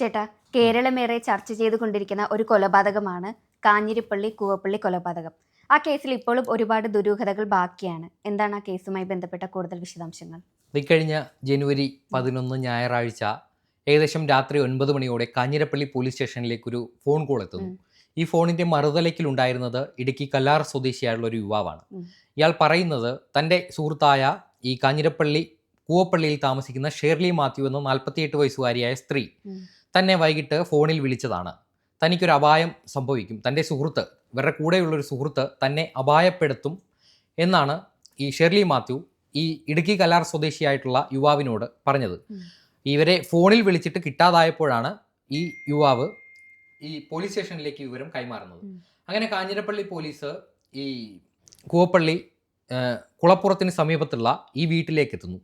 ചേട്ടാ കേരളമേറെ ചർച്ച ചെയ്തുകൊണ്ടിരിക്കുന്ന ഒരു കൊലപാതകമാണ് കാഞ്ഞിരിപ്പള്ളി കൂവപ്പള്ളി കൊലപാതകം. ആ കേസിൽ ഇപ്പോഴും ഒരുപാട് ദുരൂഹതകൾ ബാക്കിയാണ്. എന്താണ് ആ കേസുമായി ബന്ധപ്പെട്ട കൂടുതൽ വിശദാംശങ്ങൾ? ഇക്കഴിഞ്ഞ ജനുവരി പതിനൊന്ന് ഞായറാഴ്ച ഏകദേശം രാത്രി ഒൻപത് മണിയോടെ കാഞ്ഞിരപ്പള്ളി പോലീസ് സ്റ്റേഷനിലേക്ക് ഒരു ഫോൺ കോൾ എത്തുന്നു. ഈ ഫോണിന്റെ മറുതലയ്ക്കിലുണ്ടായിരുന്നത് ഇടുക്കി കല്ലാർ സ്വദേശിയായുള്ള ഒരു യുവാവാണ്. ഇയാൾ പറയുന്നത് തന്റെ സുഹൃത്തായ ഈ കാഞ്ഞിരപ്പള്ളി കൂവപ്പള്ളിയിൽ താമസിക്കുന്ന ഷേർലി മാത്യു എന്ന നാൽപ്പത്തിയെട്ട് വയസ്സുകാരിയായ സ്ത്രീ. തന്നെ വൈകിട്ട് ഫോണിൽ വിളിച്ചതാണ്. തനിക്കൊരു അപായം സംഭവിക്കും. തന്റെ സുഹൃത്ത് ഇവരുടെ കൂടെയുള്ളൊരു സുഹൃത്ത് തന്നെ അപായപ്പെടുത്തും എന്നാണ് ഈ ഷെർലി മാത്യു ഈ ഇടുക്കി കലാർ സ്വദേശിയായിട്ടുള്ള യുവാവിനോട് പറഞ്ഞത്. ഇവരെ ഫോണിൽ വിളിച്ചിട്ട് കിട്ടാതായപ്പോഴാണ് ഈ യുവാവ് ഈ പോലീസ് സ്റ്റേഷനിലേക്ക് വിവരം കൈമാറുന്നത്. അങ്ങനെ കാഞ്ഞിരപ്പള്ളി പോലീസ് ഈ കൂവപ്പള്ളി കുളപ്പുറത്തിന് സമീപത്തുള്ള ഈ വീട്ടിലേക്ക് എത്തുന്നു.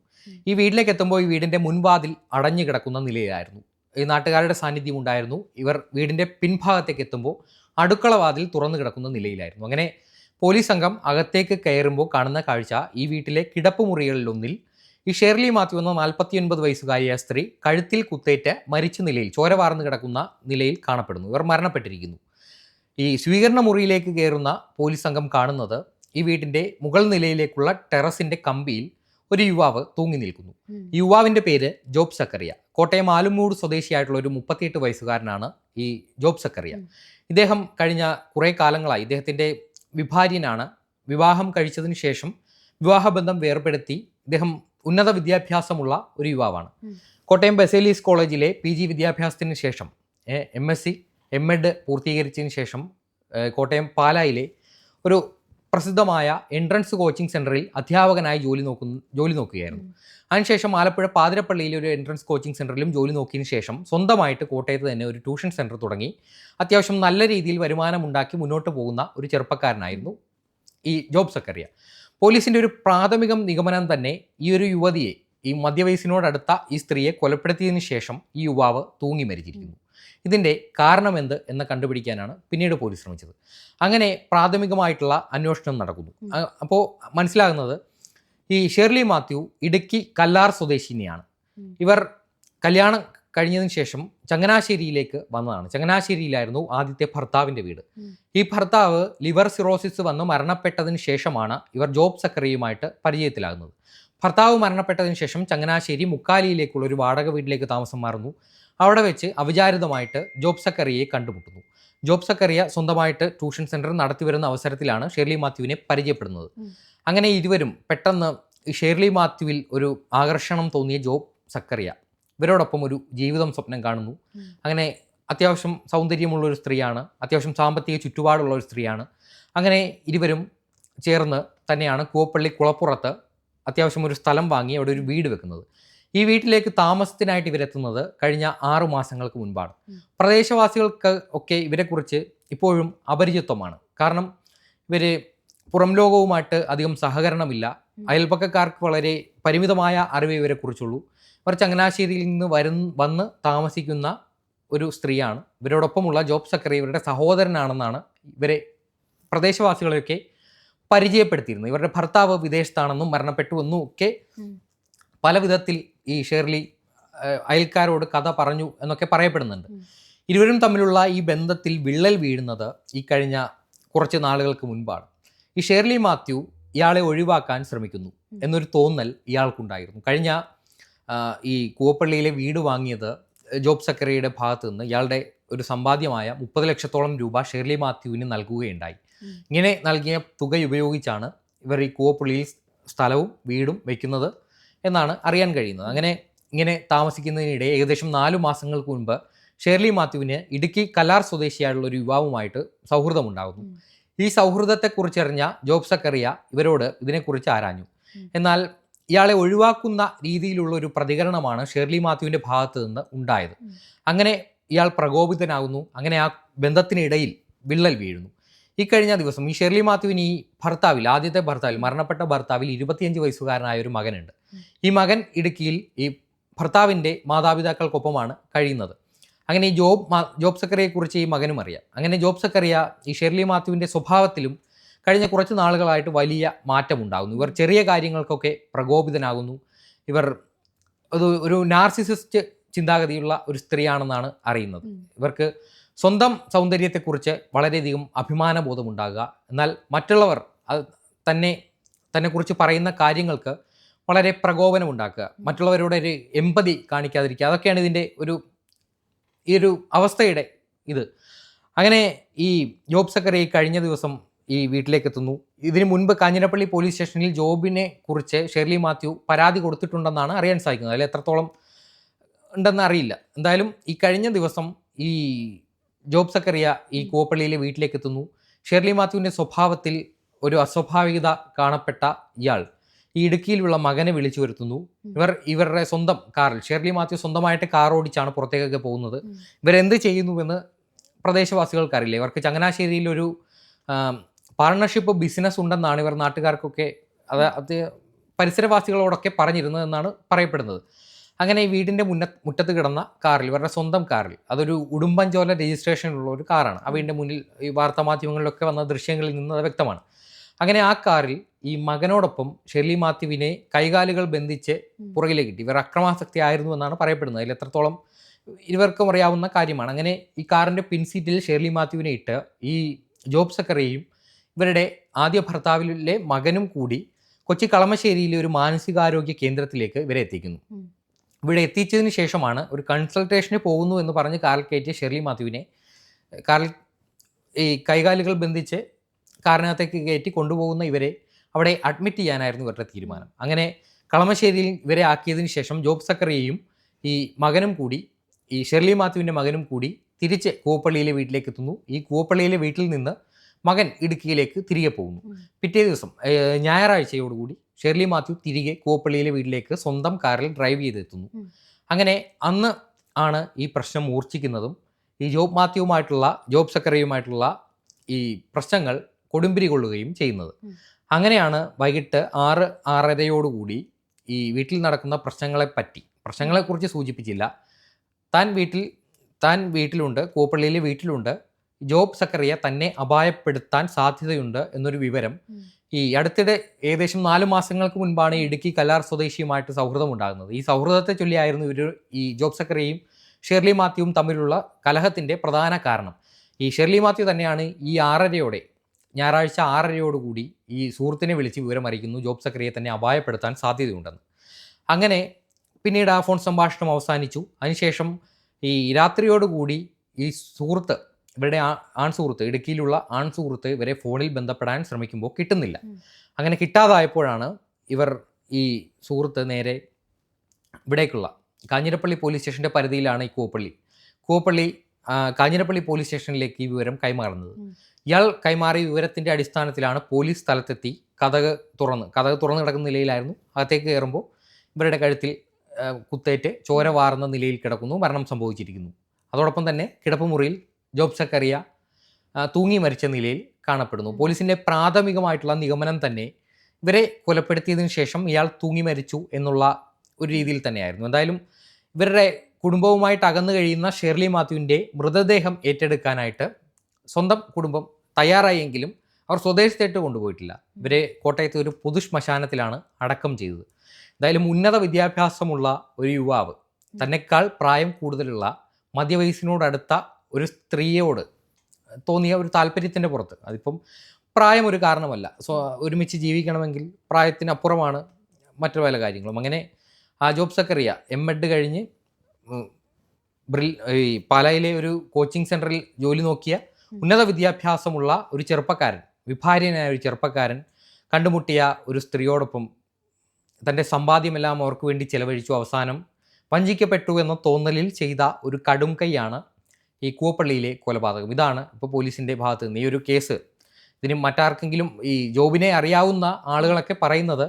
ഈ വീട്ടിലേക്ക് എത്തുമ്പോൾ ഈ വീടിന്റെ മുൻവാതിൽ അടഞ്ഞു കിടക്കുന്ന നിലയിലായിരുന്നു. ഈ നാട്ടുകാരുടെ സാന്നിധ്യം ഉണ്ടായിരുന്നു. ഇവർ വീടിന്റെ പിൻഭാഗത്തേക്ക് എത്തുമ്പോൾ അടുക്കളവാതിൽ തുറന്നു കിടക്കുന്ന നിലയിലായിരുന്നു. അങ്ങനെ പോലീസ് സംഘം അകത്തേക്ക് കയറുമ്പോൾ കാണുന്ന കാഴ്ച ഈ വീട്ടിലെ കിടപ്പുമുറികളിലൊന്നിൽ ഈ ഷേർലി മാത്യു എന്ന നാൽപ്പത്തിയൊൻപത് വയസ്സുകാരിയായ സ്ത്രീ കഴുത്തിൽ കുത്തേറ്റ് മരിച്ച നിലയിൽ ചോര വാർന്നു കിടക്കുന്ന നിലയിൽ കാണപ്പെടുന്നു. ഇവർ മരണപ്പെട്ടിരിക്കുന്നു. ഈ സ്വീകരണ മുറിയിലേക്ക് കയറുന്ന പോലീസ് സംഘം കാണുന്നത് ഈ വീട്ടിന്റെ മുകൾ നിലയിലേക്കുള്ള ടെറസിന്റെ കമ്പിയിൽ ഒരു യുവാവ് തൂങ്ങി നിൽക്കുന്നു. യുവാവിന്റെ പേര് ജോബ് സക്കറിയ. കോട്ടയം ആലുമൂട് സ്വദേശിയായിട്ടുള്ള ഒരു മുപ്പത്തിയെട്ട് വയസ്സുകാരനാണ് ഈ ജോബ് സക്കറിയ. ഇദ്ദേഹം കഴിഞ്ഞ കുറേ കാലങ്ങളായി ഇദ്ദേഹത്തിന്റെ വിഭാര്യനാണ്. വിവാഹം കഴിച്ചതിന് ശേഷം വിവാഹബന്ധം വേർപെടുത്തി ഇദ്ദേഹം ഉന്നത വിദ്യാഭ്യാസമുള്ള ഒരു യുവാവാണ്. കോട്ടയം ബസേലീസ് കോളേജിലെ പി ജി വിദ്യാഭ്യാസത്തിന് ശേഷം M S C M Ed പൂർത്തീകരിച്ചതിന് ശേഷം കോട്ടയം പാലായിലെ ഒരു പ്രസിദ്ധമായ എൻട്രൻസ് കോച്ചിങ് സെന്ററിൽ അധ്യാപകനായി ജോലി നോക്കുന്ന ജോലി നോക്കുകയായിരുന്നു. അതിനുശേഷം ആലപ്പുഴ പാതിരപ്പള്ളിയിലെ ഒരു എൻട്രൻസ് കോച്ചിങ് സെന്ററിലും ജോലി നോക്കിയതിന് ശേഷം സ്വന്തമായിട്ട് കോട്ടയത്ത് തന്നെ ഒരു ട്യൂഷൻ സെന്റർ തുടങ്ങി. അത്യാവശ്യം നല്ല രീതിയിൽ വരുമാനമുണ്ടാക്കി മുന്നോട്ട് പോകുന്ന ഒരു ചെറുപ്പക്കാരനായിരുന്നു ഈ ജോബ് സക്കറിയ. പോലീസിന്റെ ഒരു പ്രാഥമിക നിഗമനം തന്നെ ഈ ഒരു യുവതിയെ ഈ മധ്യവയസ്സിനോടടുത്ത ഈ സ്ത്രീയെ കൊലപ്പെടുത്തിയതിനു ശേഷം ഈ യുവാവ് തൂങ്ങി മരിച്ചിരിക്കുന്നു. ഇതിന്റെ കാരണമെന്ത് എന്ന് കണ്ടുപിടിക്കാനാണ് പിന്നീട് പോലീസ് ശ്രമിച്ചത്. അങ്ങനെ പ്രാഥമികമായിട്ടുള്ള അന്വേഷണം നടക്കുന്നു. അപ്പോൾ മനസ്സിലാകുന്നത് ഈ ഷെർലി മാത്യു ഇടുക്കി കല്ലാർ സ്വദേശിനിയാണ്. ഇവർ കല്യാണം കഴിഞ്ഞതിന് ശേഷം ചങ്ങനാശ്ശേരിയിലേക്ക് വന്നതാണ്. ചങ്ങനാശ്ശേരിയിലായിരുന്നു ആദ്യത്തെ ഭർത്താവിന്റെ വീട്. ഈ ഭർത്താവ് ലിവർ സിറോസിസ് വന്ന് മരണപ്പെട്ടതിന് ശേഷമാണ് ഇവർ ജോബ് സക്കറിയുമായിട്ട് പരിചയത്തിലാകുന്നത്. ഭർത്താവ് മരണപ്പെട്ടതിന് ശേഷം ചങ്ങനാശ്ശേരി മുക്കാലിയിലേക്കുള്ള ഒരു വാടക വീട്ടിലേക്ക് താമസം മാറുന്നു. അവിടെ വെച്ച് അവിചാരിതമായിട്ട് ജോബ് സക്കറിയെ കണ്ടുമുട്ടുന്നു. ജോബ് സക്കറിയ സ്വന്തമായിട്ട് ട്യൂഷൻ സെന്റർ നടത്തിവരുന്ന അവസരത്തിലാണ് ഷെർലി മാത്യുവിനെ പരിചയപ്പെടുന്നത്. അങ്ങനെ ഇരുവരും പെട്ടെന്ന് ഷെർലി മാത്യുവിൽ ഒരു ആകർഷണം തോന്നിയ ജോബ് സക്കറിയ. ഇവരോടൊപ്പം ഒരു ജീവിതം സ്വപ്നം കാണുന്നു. അങ്ങനെ അത്യാവശ്യം സൗന്ദര്യമുള്ള ഒരു സ്ത്രീയാണ്. അത്യാവശ്യം സാമ്പത്തിക ചുറ്റുപാടുള്ള ഒരു സ്ത്രീയാണ്. അങ്ങനെ ഇരുവരും ചേർന്ന് തന്നെയാണ് കൂവപ്പള്ളി കുളപ്പുറത്ത് അത്യാവശ്യം ഒരു സ്ഥലം വാങ്ങി അവിടെ ഒരു വീട് വെക്കുന്നത്. ഈ വീട്ടിലേക്ക് താമസത്തിനായിട്ട് ഇവരെത്തുന്നത് കഴിഞ്ഞ ആറു മാസങ്ങൾക്ക് മുൻപാണ്. പ്രദേശവാസികൾക്ക് ഒക്കെ ഇവരെക്കുറിച്ച് ഇപ്പോഴും അപരിചിത്വമാണ് കാരണം ഇവർ പുറം ലോകവുമായിട്ട് അധികം സഹകരണമില്ല. അയൽപക്കക്കാർക്ക് അയൽപ്പക്കക്കാർക്ക് വളരെ പരിമിതമായ അറിവ് ഇവരെക്കുറിച്ചുള്ളൂ. ഇവർ ചങ്ങനാശ്ശേരിയിൽ നിന്ന് വരുന്ന വന്ന് താമസിക്കുന്ന ഒരു സ്ത്രീയാണ്. ഇവരോടൊപ്പമുള്ള ജോബ് സക്കറി ഇവരുടെ സഹോദരനാണെന്നാണ് ഇവരെ പ്രദേശവാസികളെയൊക്കെ പരിചയപ്പെടുത്തിയിരുന്നത്. ഇവരുടെ ഭർത്താവ് വിദേശത്താണെന്നും മരണപ്പെട്ടുവെന്നും ഒക്കെ. പല വിധത്തിൽ ഈ ഷേർലി അയൽക്കാരോട് കഥ പറഞ്ഞു എന്നൊക്കെ പറയപ്പെടുന്നുണ്ട്. ഇരുവരും തമ്മിലുള്ള ഈ ബന്ധത്തിൽ വിള്ളൽ വീഴുന്നത് ഈ കഴിഞ്ഞ കുറച്ച് നാളുകൾക്ക് മുൻപാണ്. ഈ ഷേർലി മാത്യു ഇയാളെ ഒഴിവാക്കാൻ ശ്രമിക്കുന്നു എന്നൊരു തോന്നൽ ഇയാൾക്കുണ്ടായിരുന്നു. കഴിഞ്ഞ ഈ കൂവപ്പള്ളിയിലെ വീട് വാങ്ങിയത് ജോബ് സക്കറിയുടെ ഭാഗത്ത് നിന്ന് ഇയാളുടെ ഒരു സമ്പാദ്യമായ മുപ്പത് ലക്ഷത്തോളം രൂപ ഷേർലി മാത്യുവിന് നൽകുകയുണ്ടായി. ഇങ്ങനെ നൽകിയ തുക ഉപയോഗിച്ചാണ് ഇവർ ഈ കൂവപ്പള്ളിയിൽ സ്ഥലവും വീടും വെക്കുന്നത്. എന്നാണ് അറിയാൻ കഴിയുന്നത്. അങ്ങനെ ഇങ്ങനെ താമസിക്കുന്നതിനിടെ ഏകദേശം നാലു മാസങ്ങൾക്ക് മുൻപ് ഷേർലി മാത്യുവിന് ഇടുക്കി കലാർ സ്വദേശിയായുള്ള ഒരു യുവാവുമായിട്ട് സൗഹൃദമുണ്ടാകുന്നു. ഈ സൗഹൃദത്തെക്കുറിച്ചറിഞ്ഞ ജോബ് സക്കറിയ ഇവരോട് ഇതിനെക്കുറിച്ച് ആരാഞ്ഞു. എന്നാൽ ഇയാളെ ഒഴിവാക്കുന്ന രീതിയിലുള്ള ഒരു പ്രതികരണമാണ് ഷേർലി മാത്യുവിന്റെ ഭാഗത്ത് നിന്ന് ഉണ്ടായത്. അങ്ങനെ ഇയാൾ പ്രകോപിതനാകുന്നു. അങ്ങനെ ആ ബന്ധത്തിനിടയിൽ വിള്ളൽ വീഴുന്നു. ഈ കഴിഞ്ഞ ദിവസം ഈ ഷെർലി മാത്യുവിന് ഈ ഭർത്താവിൽ ആദ്യത്തെ ഭർത്താവിൽ മരണപ്പെട്ട ഭർത്താവിൽ ഇരുപത്തിയഞ്ച് വയസ്സുകാരനായ ഒരു മകനുണ്ട്. ഈ മകൻ ഇടുക്കിയിൽ ഈ ഭർത്താവിന്റെ മാതാപിതാക്കൾക്കൊപ്പമാണ് കഴിയുന്നത്. അങ്ങനെ ഈ ജോബ് ജോബ് സക്കറിയെക്കുറിച്ച് ഈ മകനും അറിയാം. അങ്ങനെ ജോബ് സക്കറിയ ഈ ഷെർലി മാത്യുവിന്റെ സ്വഭാവത്തിലും കഴിഞ്ഞ കുറച്ച് നാളുകളായിട്ട് വലിയ മാറ്റമുണ്ടാകുന്നു. ഇവർ ചെറിയ കാര്യങ്ങൾക്കൊക്കെ പ്രകോപിതനാകുന്നു. ഇവർ ഒരു ഒരു നാർസിസിസ്റ്റ് ചിന്താഗതിയുള്ള ഒരു സ്ത്രീയാണെന്നാണ് അറിയുന്നത്. ഇവർക്ക് സ്വന്തം സൗന്ദര്യത്തെക്കുറിച്ച് വളരെയധികം അഭിമാനബോധം ഉണ്ടാകുക എന്നാൽ മറ്റുള്ളവർ അത് തന്നെ തന്നെക്കുറിച്ച് പറയുന്ന കാര്യങ്ങൾക്ക് വളരെ പ്രകോപനം ഉണ്ടാക്കുക മറ്റുള്ളവരോട് ഒരു എമ്പതി കാണിക്കാതിരിക്കുക. അതൊക്കെയാണ് ഇതിന്റെ ഒരു ഈ ഒരു അവസ്ഥയുടെ ഇത്. അങ്ങനെ ഈ ജോബ് സെക്രട്ടറി കഴിഞ്ഞ ദിവസം ഈ വീട്ടിലേക്ക് എത്തുന്നു ഇതിനു മുൻപ് കാഞ്ഞിരപ്പള്ളി പോലീസ് സ്റ്റേഷനിൽ ജോബിനെ കുറിച്ച് ഷെർലി മാത്യു പരാതി കൊടുത്തിട്ടുണ്ടെന്നാണ് അറിയാൻ സാധിക്കുന്നത്. അതിൽ എത്രത്തോളം ഉണ്ടെന്ന് അറിയില്ല. എന്തായാലും ഈ കഴിഞ്ഞ ദിവസം ഈ ജോബ് സക്കറിയ ഈ കൂവപ്പള്ളിയിലെ വീട്ടിലേക്ക് എത്തുന്നു ഷെർലി മാത്യുവിന്റെ സ്വഭാവത്തിൽ ഒരു അസ്വാഭാവികത കാണപ്പെട്ട ഇയാൾ. ഈ ഇടുക്കിയിലുള്ള മകനെ വിളിച്ചു വരുത്തുന്നു. ഇവർ ഇവരുടെ സ്വന്തം കാറിൽ ഷെർലി മാത്യു സ്വന്തമായിട്ട് കാർ ഓടിച്ചാണ് പുറത്തേക്കൊക്കെ പോകുന്നത്. ഇവരെന്ത് ചെയ്യുന്നുവെന്ന് പ്രദേശവാസികൾക്ക് അറിയില്ല ഇവർക്ക് ചങ്ങനാശ്ശേരിയിൽ ഒരു പാർട്ണർഷിപ്പ് ബിസിനസ് ഉണ്ടെന്നാണ് ഇവർ നാട്ടുകാർക്കൊക്കെ അത് അത് പരിസരവാസികളോടൊക്കെ പറഞ്ഞിരുന്നതെന്നാണ് പറയപ്പെടുന്നത്. അങ്ങനെ ഈ വീടിന്റെ മുന്ന മുറ്റത്ത് കിടന്ന കാറിൽ ഇവരുടെ സ്വന്തം കാറിൽ അതൊരു ഉടുമ്പൻചോല രജിസ്ട്രേഷനുള്ള ഒരു കാറാണ്. ആ വീടിന്റെ മുന്നിൽ ഈ വാർത്താമാധ്യമങ്ങളിലൊക്കെ വന്ന ദൃശ്യങ്ങളിൽ നിന്ന് അത് വ്യക്തമാണ്. അങ്ങനെ ആ കാറിൽ ഈ മകനോടൊപ്പം ഷെർലി മാത്യുവിനെ കൈകാലുകൾ ബന്ധിച്ച്. പുറകിലേക്ക് കിട്ടി ഇവർ അക്രമാസക്തി ആയിരുന്നു എന്നാണ് പറയപ്പെടുന്നത് അതിൽ എത്രത്തോളം ഇവർക്കും അറിയാവുന്ന കാര്യമാണ് അങ്ങനെ ഈ കാറിന്റെ പിൻസീറ്റിൽ ഷെർലി മാത്യുവിനെ ഇട്ട് ഈ ജോബ് സക്കറിയും ഇവരുടെ ആദ്യ ഭർത്താവിലെ മകനും കൂടി കൊച്ചി കളമശ്ശേരിയിലെ ഒരു മാനസികാരോഗ്യ കേന്ദ്രത്തിലേക്ക് ഇവരെ എത്തിക്കുന്നു. ഇവിടെ എത്തിച്ചതിന് ശേഷമാണ് ഒരു കൺസൾട്ടേഷന് പോകുന്നു എന്ന് പറഞ്ഞ് കാറിൽ കയറ്റിയ ഷെർലി മാത്യുവിനെ കാറിൽ ഈ കൈകാലുകൾ ബന്ധിച്ച് കാറിനകത്തേക്ക് കയറ്റി കൊണ്ടുപോകുന്ന ഇവരെ അവിടെ അഡ്മിറ്റ് ചെയ്യാനായിരുന്നു ഇവരുടെ തീരുമാനം. അങ്ങനെ കളമശ്ശേരിയിൽ ഇവരെ ആക്കിയതിന് ശേഷം ജോബ് സക്കറിയെയും ഈ മകനും കൂടി ഈ ഷെർലി മാത്യുവിന്റെ മകനും കൂടി തിരിച്ച് കൂവപ്പള്ളിയിലെ വീട്ടിലേക്ക് എത്തുന്നു. ഈ കൂവപ്പള്ളിയിലെ വീട്ടിൽ നിന്ന് മകൻ ഇടുക്കിയിലേക്ക് തിരികെ പോകുന്നു. പിറ്റേ ദിവസം ഞായറാഴ്ചയോടുകൂടി ഷെർലി മാത്യു തിരികെ കൂവപ്പള്ളിയിലെ വീട്ടിലേക്ക് സ്വന്തം കാറിൽ ഡ്രൈവ് ചെയ്തെത്തുന്നു. അങ്ങനെ അന്ന് ആണ് ഈ പ്രശ്നം മൂർച്ഛിക്കുന്നതും ഈ ജോബ് മാത്യുവുമായിട്ടുള്ള ജോബ് സക്കറിയുമായിട്ടുള്ള ഈ പ്രശ്നങ്ങൾ കൊടുമ്പിരി കൊള്ളുകയും ചെയ്യുന്നത്. അങ്ങനെയാണ് വൈകിട്ട് ആറ് ആറരയോടുകൂടി ഈ വീട്ടിൽ നടക്കുന്ന പ്രശ്നങ്ങളെപ്പറ്റി പ്രശ്നങ്ങളെക്കുറിച്ച് സൂചിപ്പിച്ചില്ല. താൻ വീട്ടിൽ താൻ വീട്ടിലുണ്ട് കൂപ്പള്ളിയിലെ വീട്ടിലുണ്ട്. ജോബ് സക്കറിയ തന്നെ അപായപ്പെടുത്താൻ സാധ്യതയുണ്ട് എന്നൊരു വിവരം ഈ അടുത്തിടെ ഏകദേശം നാല് മാസങ്ങൾക്ക് മുൻപാണ് ഇടുക്കി കലാർ സ്വദേശിയുമായിട്ട് സൗഹൃദം ഉണ്ടാകുന്നത് ഈ സൗഹൃദത്തെ ചൊല്ലിയായിരുന്നു ഇവർ ഈ ജോബ് സക്കറിയയും ഷെർലി മാത്യുവും തമ്മിലുള്ള കലഹത്തിന്റെ പ്രധാന കാരണം. ഈ ഷെർലി മാത്യു തന്നെയാണ് ഈ ആറരയോടെ ഞായറാഴ്ച ആറരയോടുകൂടി ഈ സുഹൃത്തിനെ വിളിച്ച് വിവരം അറിയിക്കുന്നു ജോബ് സക്രിയെ തന്നെ അപായപ്പെടുത്താൻ സാധ്യതയുണ്ടെന്ന്. അങ്ങനെ പിന്നീട് ആ ഫോൺ സംഭാഷണം അവസാനിച്ചു. അതിനുശേഷം ഈ രാത്രിയോടുകൂടി ഈ സുഹൃത്ത് ഇവരുടെ ആ- ആൺ സുഹൃത്ത് ഇടുക്കിയിലുള്ള ആൺ സുഹൃത്ത് ഇവരെ ഫോണിൽ ബന്ധപ്പെടാൻ ശ്രമിക്കുമ്പോൾ കിട്ടുന്നില്ല. അങ്ങനെ കിട്ടാതായപ്പോഴാണ് ഇവർ ഈ സുഹൃത്ത് നേരെ ഇവിടേക്കുള്ള കാഞ്ഞിരപ്പള്ളി പോലീസ് സ്റ്റേഷന്റെ പരിധിയിലാണ് ഈ കൂവപ്പള്ളി. കൂവപ്പള്ളി കാഞ്ഞിരപ്പള്ളി പോലീസ് സ്റ്റേഷനിലേക്ക് ഈ വിവരം കൈമാറുന്നത്. ഇയാൾ കൈമാറിയ വിവരത്തിന്റെ അടിസ്ഥാനത്തിലാണ് പോലീസ് സ്ഥലത്തെത്തി കഥക് തുറന്ന് കഥക് തുറന്ന് കിടക്കുന്ന നിലയിലായിരുന്നു. അകത്തേക്ക് കയറുമ്പോൾ ഇവരുടെ കഴുത്തിൽ കുത്തേറ്റ് ചോര വാർന്ന നിലയിൽ കിടക്കുന്നു മരണം സംഭവിച്ചിരിക്കുന്നു. അതോടൊപ്പം തന്നെ കിടപ്പുമുറിയിൽ ജോബ് സക്കറിയ തൂങ്ങി മരിച്ച നിലയിൽ കാണപ്പെടുന്നു. പോലീസിന്റെ പോലീസിന്റെ പ്രാഥമികമായിട്ടുള്ള നിഗമനം തന്നെ ഇവരെ കൊലപ്പെടുത്തിയതിനു ശേഷം ഇയാൾ തൂങ്ങി മരിച്ചു എന്നുള്ള ഒരു രീതിയിൽ തന്നെയായിരുന്നു. എന്തായാലും ഇവരുടെ കുടുംബവുമായിട്ട് അകന്നു കഴിയുന്ന ഷെർലി മാത്യുവിന്റെ മൃതദേഹം ഏറ്റെടുക്കാനായിട്ട് സ്വന്തം കുടുംബം തയ്യാറായെങ്കിലും അവർ സ്വദേശത്തേട്ട് കൊണ്ടുപോയിട്ടില്ല. ഇവരെ കോട്ടയത്തെ ഒരു പൊതു ശ്മശാനത്തിലാണ് അടക്കം ചെയ്തത്. എന്തായാലും ഉന്നത വിദ്യാഭ്യാസമുള്ള ഒരു യുവാവ് തന്നെക്കാൾ പ്രായം കൂടുതലുള്ള മധ്യവയസ്സിനോടടുത്ത ഒരു സ്ത്രീയോട് തോന്നിയ ഒരു താല്പര്യത്തിന്റെ പുറത്ത്. അതിപ്പം പ്രായം ഒരു കാരണമല്ല. സോ ഒരുമിച്ച് ജീവിക്കണമെങ്കിൽ പ്രായത്തിനപ്പുറമാണ് മറ്റു പല കാര്യങ്ങളും. അങ്ങനെ ആ ജോബ് സക്കറിയ എം എഡ് കഴിഞ്ഞ് ഈ പാലയിലെ ഒരു കോച്ചിങ് സെന്ററിൽ ജോലി നോക്കിയ ഉന്നത വിദ്യാഭ്യാസമുള്ള ഒരു ചെറുപ്പക്കാരൻ വിഭാര്യനായ ഒരു ചെറുപ്പക്കാരൻ കണ്ടുമുട്ടിയ ഒരു സ്ത്രീയോടൊപ്പം തന്റെ സമ്പാദ്യമെല്ലാം അവർക്ക് വേണ്ടി ചെലവഴിച്ചു. അവസാനം വഞ്ചിക്കപ്പെട്ടു എന്ന തോന്നലിൽ ചെയ്ത ഒരു കടും കൈയാണ് ഈ കൂവപ്പള്ളിയിലെ കൊലപാതകം. ഇതാണ് ഇപ്പോൾ പോലീസിന്റെ ഭാഗത്ത് നിന്ന് ഈ ഒരു കേസ്. ഇതിന് മറ്റാർക്കെങ്കിലും ഈ ജോബിനെ അറിയാവുന്ന ആളുകളൊക്കെ പറയുന്നത്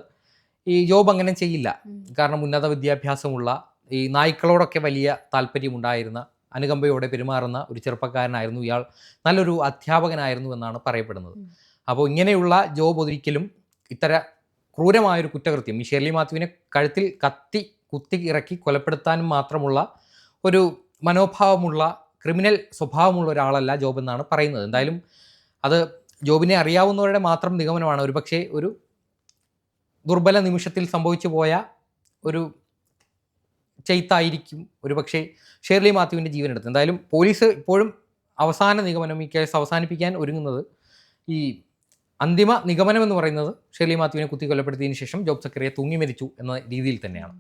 ഈ ജോബ് അങ്ങനെ ചെയ്യില്ല. കാരണം ഉന്നത വിദ്യാഭ്യാസമുള്ള ഈ നായ്ക്കളോടൊക്കെ വലിയ താല്പര്യമുണ്ടായിരുന്ന അനുകമ്പയോടെ പെരുമാറുന്ന ഒരു ചെറുപ്പക്കാരനായിരുന്നു ഇയാൾ. നല്ലൊരു അധ്യാപകനായിരുന്നു എന്നാണ് പറയപ്പെടുന്നത്. അപ്പോൾ ഇങ്ങനെയുള്ള ജോബ് ഒരിക്കലും ഇത്തര ക്രൂരമായൊരു കുറ്റകൃത്യം ഈ ഷെർലി മാത്യുവിനെ കഴുത്തിൽ കത്തി കുത്തി ഇറക്കി കൊലപ്പെടുത്താനും മാത്രമുള്ള ഒരു മനോഭാവമുള്ള ക്രിമിനൽ സ്വഭാവമുള്ള ഒരാളല്ല ജോബ് എന്നാണ് പറയുന്നത്. എന്തായാലും അത് ജോബിനെ അറിയാവുന്നവരുടെ മാത്രം നിഗമനമാണ്. ഒരുപക്ഷെ ഒരു ദുർബല നിമിഷത്തിൽ സംഭവിച്ചു പോയ ഒരു ചെയ്ത്തായിരിക്കും ഒരുപക്ഷെ ഷേർലി മാത്യുവിന്റെ ജീവനെടുത്തത് എന്തായാലും പോലീസ് ഇപ്പോഴും അവസാന നിഗമനം ഈ കേസ് അവസാനിപ്പിക്കാൻ ഒരുങ്ങുന്നത് ഈ അന്തിമ നിഗമനം എന്ന് പറയുന്നത് ഷേർലി മാത്യുവിനെ കുത്തി കൊലപ്പെടുത്തിയതിന് ശേഷം ജോബ് സക്കറിയെ തൂങ്ങി മരിച്ചു എന്ന രീതിയിൽ തന്നെയാണ്.